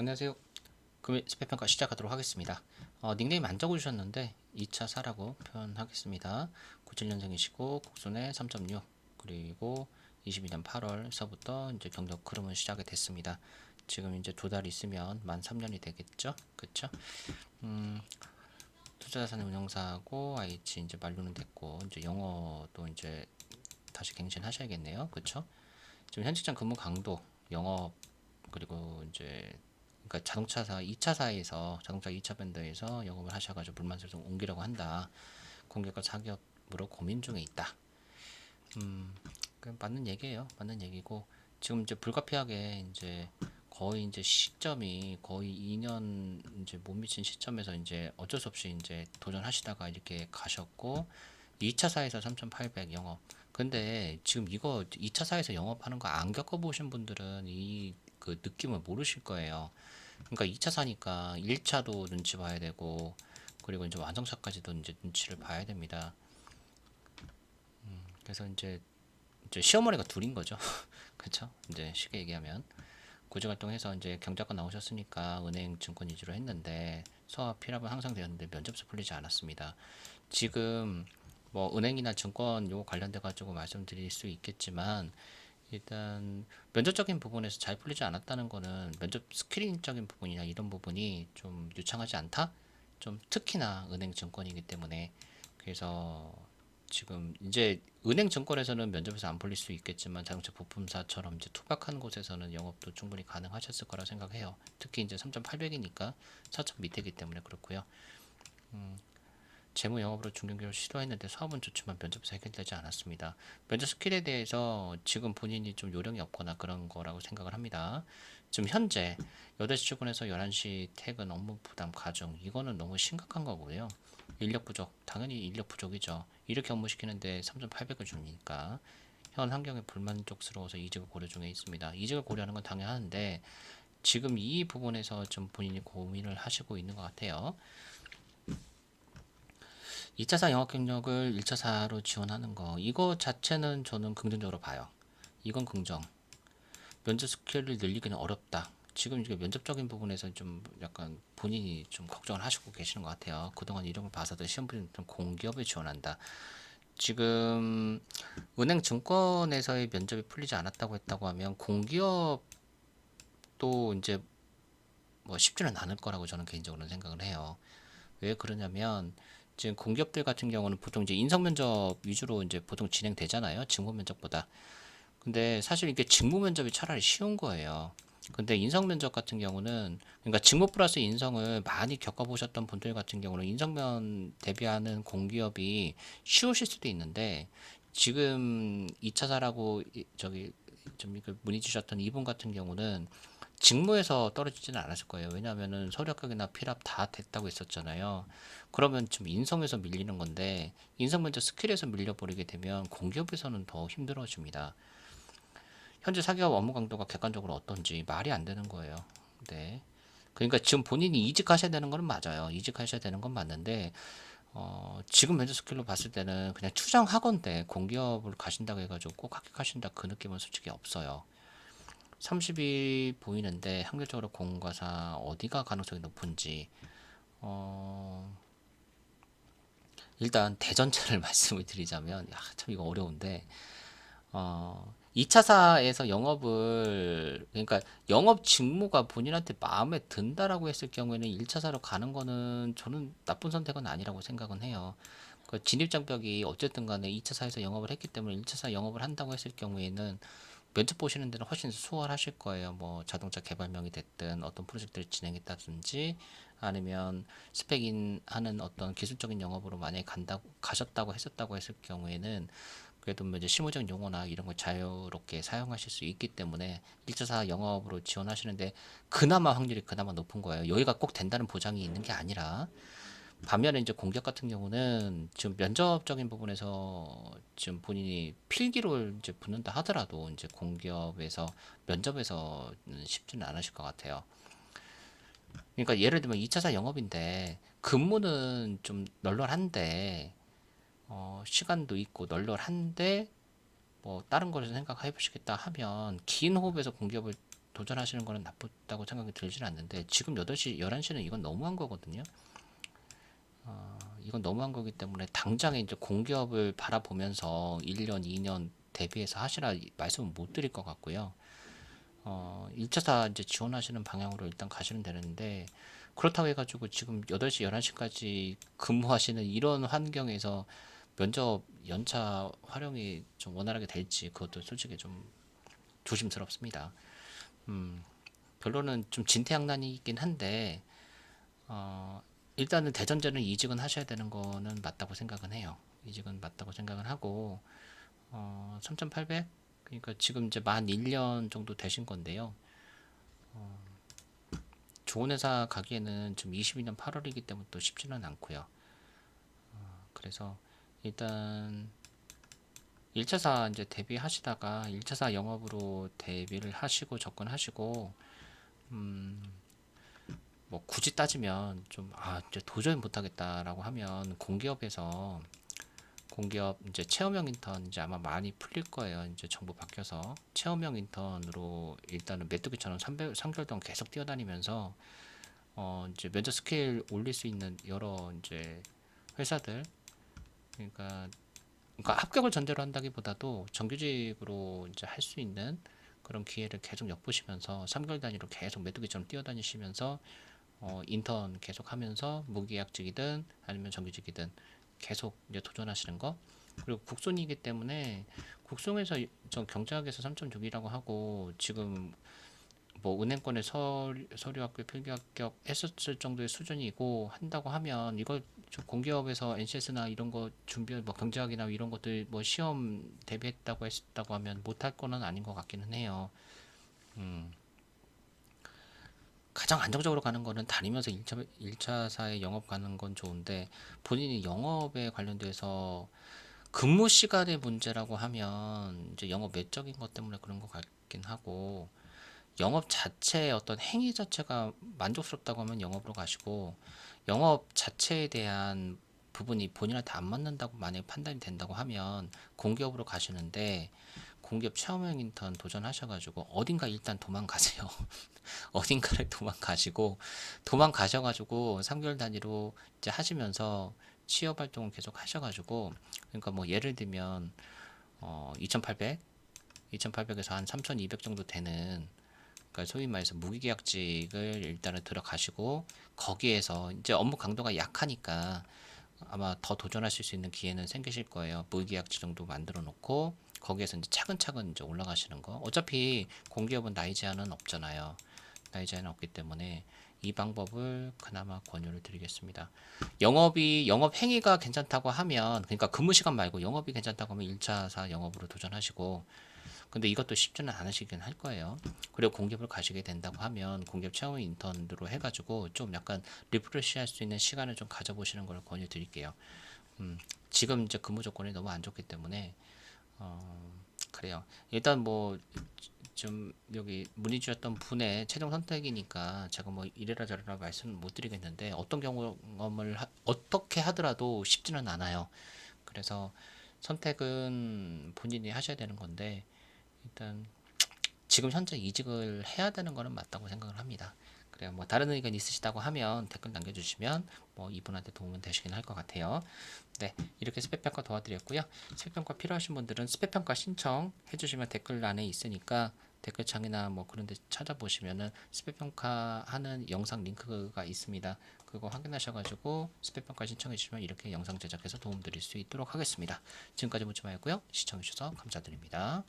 안녕하세요. 금일 스펙평가 시작하도록 하겠습니다. 어, 닉네임 안 적어주셨는데 2차 사라고 표현하겠습니다. 97년생이시고 국순에 3.6 그리고 22년 8월서부터 이제 경력 흐름은 시작이 됐습니다. 지금 이제 두 달 있으면 만 3년이 되겠죠? 그쵸? 음, 투자자산 운영사하고 IH 이제 만료는 됐고 이제 영어도 이제 다시 갱신하셔야겠네요. 그쵸? 지금 현직장 근무 강도 영업 그리고 이제 그러니까 자동차사 2차사에서 자동차 2차 밴드에서 영업을 하셔가지고 불만세를 좀 옮기려고 한다. 공격과 사기업으로 고민 중에 있다. 음, 그 맞는 얘기예요. 맞는 얘기고 지금 이제 불가피하게 이제 거의 이제 시점이 거의 2년 이제 못 미친 시점에서 이제 어쩔 수 없이 이제 도전하시다가 이렇게 가셨고 2차사에서 3,800 영업. 근데 지금 이거 2차사에서 영업하는 거 안 겪어보신 분들은 이 그 느낌을 모르실 거예요. 그러니까 2차 사니까 1차도 눈치 봐야 되고 그리고 이제 완성차까지도 이제 눈치를 봐야 됩니다. 음, 그래서 이제 이제 시어머니가 둘인 거죠. 그렇죠? 이제 쉽게 얘기하면 구직 활동해서 이제 경작과 나오셨으니까 은행 증권 위주로 했는데 수학 필압은 항상 되었는데 면접서 풀리지 않았습니다. 지금 뭐 은행이나 증권 요거 관련돼 가지고 말씀드릴 수 있겠지만 일단 면접적인 부분에서 잘 풀리지 않았다는 거는 면접 스크린적인 부분이나 이런 부분이 좀 유창하지 않다? 좀 특히나 은행 증권이기 때문에 그래서 지금 이제 은행 증권에서는 면접에서 안 풀릴 수 있겠지만 자동차 부품사처럼 이제 투박한 곳에서는 영업도 충분히 가능하셨을 거라 생각해요. 특히 이제 3,800이니까 4천 밑에기 때문에 그렇고요. 음, 재무 영업으로 중견기를 시도했는데 사업은 좋지만 면접에서 해결되지 않았습니다. 면접 스킬에 대해서 지금 본인이 좀 요령이 없거나 그런 거라고 생각을 합니다. 지금 현재 8시 출근해서 11시 퇴근 업무 부담 가중 이거는 너무 심각한 거고요. 인력 부족 당연히 인력 부족이죠. 이렇게 업무 시키는데 3,800을 주니까 현 환경에 불만족스러워서 이직을 고려 중에 있습니다. 이직을 고려하는 건 당연한데 지금 이 부분에서 좀 본인이 고민을 하시고 있는 것 같아요. 2차사 영업 경력을 1차사로 지원하는 거 이거 자체는 저는 긍정적으로 봐요. 이건 긍정. 면접 스킬을 늘리기는 어렵다. 지금 이게 면접적인 부분에서 좀 약간 본인이 좀 걱정을 하시고 계시는 것 같아요. 그동안 이런 걸 봐서도 시험 보는 공기업에 지원한다. 지금 은행 증권에서의 면접이 풀리지 않았다고 했다고 하면 공기업도 이제 뭐 쉽지는 않을 거라고 저는 개인적으로 생각을 해요. 왜 그러냐면 지금 공기업들 같은 경우는 보통 이제 인성 면접 위주로 이제 보통 진행되잖아요. 직무 면접보다. 근데 사실 이게 직무 면접이 차라리 쉬운 거예요. 근데 인성 면접 같은 경우는 그러니까 직무 플러스 인성을 많이 겪어보셨던 분들 같은 경우는 인성면 대비하는 공기업이 쉬우실 수도 있는데 지금 2차 사라고 저기 좀그 문의 주셨던 이분 같은 경우는 직무에서 떨어지지는 않았을 거예요. 왜냐하면은 서류 합격이나 필압 다 됐다고 했었잖아요. 그러면 좀 인성에서 밀리는 건데 인성 면접 스킬에서 밀려버리게 되면 공기업에서는 더 힘들어집니다. 현재 사기업 업무 강도가 객관적으로 어떤지 말이 안 되는 거예요. 네. 그러니까 지금 본인이 이직하셔야 되는 건 맞아요. 이직하셔야 되는 건 맞는데 어, 지금 면접 스킬로 봤을 때는 그냥 추정하건대 공기업을 가신다고 해가지고 꼭 합격하신다 그 느낌은 솔직히 없어요. 30이 보이는데 확률적으로 공과사 어디가 가능성이 높은지 어, 일단 대전체를 말씀을 드리자면 야, 참 이거 어려운데 어, 2차사에서 영업을 그러니까 영업 직무가 본인한테 마음에 든다라고 했을 경우에는 1차사로 가는 거는 저는 나쁜 선택은 아니라고 생각은 해요. 그 진입장벽이 어쨌든 간에 2차사에서 영업을 했기 때문에 1차사 영업을 한다고 했을 경우에는 면접 보시는 데는 훨씬 수월하실 거예요. 뭐 자동차 개발명이 됐든 어떤 프로젝트를 진행했다든지 아니면 스펙인 하는 어떤 기술적인 영업으로 만약에 간다고 가셨다고 했었다고 했을 경우에는 그래도 뭐 이제 실무적 용어나 이런 걸 자유롭게 사용하실 수 있기 때문에 1차사 영업으로 지원하시는데 그나마 확률이 그나마 높은 거예요. 여기가 꼭 된다는 보장이 있는 게 아니라 반면에 이제 공격 같은 경우는 지금 면접적인 부분에서 지금 본인이 필기로 이제 붙는다 하더라도 이제 공기업에서 면접에서는 쉽지는 않으실 것 같아요. 그러니까 예를 들면 2차사 영업인데 근무는 좀 널널한데 어, 시간도 있고 널널한데 뭐 다른 거를 생각해 보시겠다 하면 긴 호흡에서 공기업을 도전하시는 거는 나쁘다고 생각이 들지는 않는데 지금 8시, 11시는 이건 너무한 거거든요. 어, 이건 너무한 거기 때문에 당장에 이제 공기업을 바라보면서 1년, 2년 대비해서 하시라 말씀은 못 드릴 것 같고요. 어, 1차사 이제 지원하시는 방향으로 일단 가시면 되는데 그렇다고 해가지고 지금 8시, 11시까지 근무하시는 이런 환경에서 면접 연차 활용이 좀 원활하게 될지 그것도 솔직히 좀 조심스럽습니다. 음, 결론은 좀 진퇴양난이긴 한데 어, 일단은 대전제는 이직은 하셔야 되는 거는 맞다고 생각은 해요. 이직은 맞다고 생각은 하고 어, 3,800 그러니까 지금 이제 만 1년 정도 되신 건데요. 어, 좋은 회사 가기에는 지금 22년 8월이기 때문에 또 쉽지는 않고요. 어, 그래서 일단 1차사 이제 대비하시다가 1차사 영업으로 대비를 하시고 접근하시고 음, 뭐 굳이 따지면 좀 아, 이제 도저히 못하겠다라고 하면 공기업에서 공기업 이제 체험형 인턴 이제 아마 많이 풀릴 거예요. 이제 정부 바뀌어서 체험형 인턴으로 일단은 메뚜기처럼 3개월, 3개월 동안 계속 뛰어다니면서 어 이제 면접 스케일 올릴 수 있는 여러 이제 회사들 그러니까 그러니까 합격을 전제로 한다기보다도 정규직으로 이제 할 수 있는 그런 기회를 계속 엿보시면서 3개월 단위로 계속 메뚜기처럼 뛰어다니시면서 어, 인턴 계속 하면서 무계약직이든 아니면 정규직이든 계속 이제 도전하시는 거 그리고 국손이기 때문에 국송에서 저 경제학에서 3.6이라고 하고 지금 뭐 은행권의 서류, 서류학교 필기합격 했었을 정도의 수준이고 한다고 하면 이걸 좀 공기업에서 NCS나 이런 거 준비 뭐 경제학이나 이런 것들 뭐 시험 대비했다고 했다고 하면 못할 거는 아닌 것 같기는 해요. 음. 가장 안정적으로 가는 거는 다니면서 1차, 1차사에 영업 가는 건 좋은데 본인이 영업에 관련돼서 근무 시간의 문제라고 하면 이제 영업 외적인 것 때문에 그런 것 같긴 하고 영업 자체의 어떤 행위 자체가 만족스럽다고 하면 영업으로 가시고 영업 자체에 대한 부분이 본인한테 안 맞는다고 만약에 판단이 된다고 하면 공기업으로 가시는데 공기업 체험형 인턴 도전하셔가지고 어딘가 일단 도망가세요. 어딘가를 도망가시고 도망가셔가지고 3개월 단위로 이제 하시면서 취업 활동을 계속 하셔가지고 그러니까 뭐 예를 들면 어 2,800, 2,800에서 한 3,200 정도 되는 그러니까 소위 말해서 무기계약직을 일단은 들어가시고 거기에서 이제 업무 강도가 약하니까 아마 더 도전하실 수 있는 기회는 생기실 거예요. 무기계약직 정도 만들어 놓고 거기에서 이제 차근차근 이제 올라가시는 거. 어차피 공기업은 나이 제한은 없잖아요. 나이 제한은 없기 때문에 이 방법을 그나마 권유를 드리겠습니다. 영업이 영업 행위가 괜찮다고 하면 그러니까 근무 시간 말고 영업이 괜찮다고 하면 1차사 영업으로 도전하시고 근데 이것도 쉽지는 않으시긴 할 거예요. 그리고 공기업을 가시게 된다고 하면 공기업 체험 인턴으로 해가지고 좀 약간 리프레시 할 수 있는 시간을 좀 가져보시는 걸 권유 드릴게요. 음, 지금 이제 근무 조건이 너무 안 좋기 때문에 어, 그래요. 일단 뭐 좀 여기 문의 주셨던 분의 최종 선택이니까 제가 뭐 이래라 저래라 말씀을 못 드리겠는데 어떤 경험을 하, 어떻게 하더라도 쉽지는 않아요. 그래서 선택은 본인이 하셔야 되는 건데 일단 지금 현재 이직을 해야 되는 거는 맞다고 생각을 합니다. 그래요. 뭐 다른 의견 있으시다고 하면 댓글 남겨주시면 뭐 이분한테 도움은 되시긴 할 것 같아요. 네, 이렇게 스펙 평가 도와드렸고요. 스펙 평가 필요하신 분들은 스펙 평가 신청 해주시면 댓글란에 있으니까 댓글창이나 뭐 그런 데 찾아보시면은 스펙 평가하는 영상 링크가 있습니다. 그거 확인하셔가지고 스펙 평가 신청해 주시면 이렇게 영상 제작해서 도움 드릴 수 있도록 하겠습니다. 지금까지 묻지마였고요. 시청해 주셔서 감사드립니다.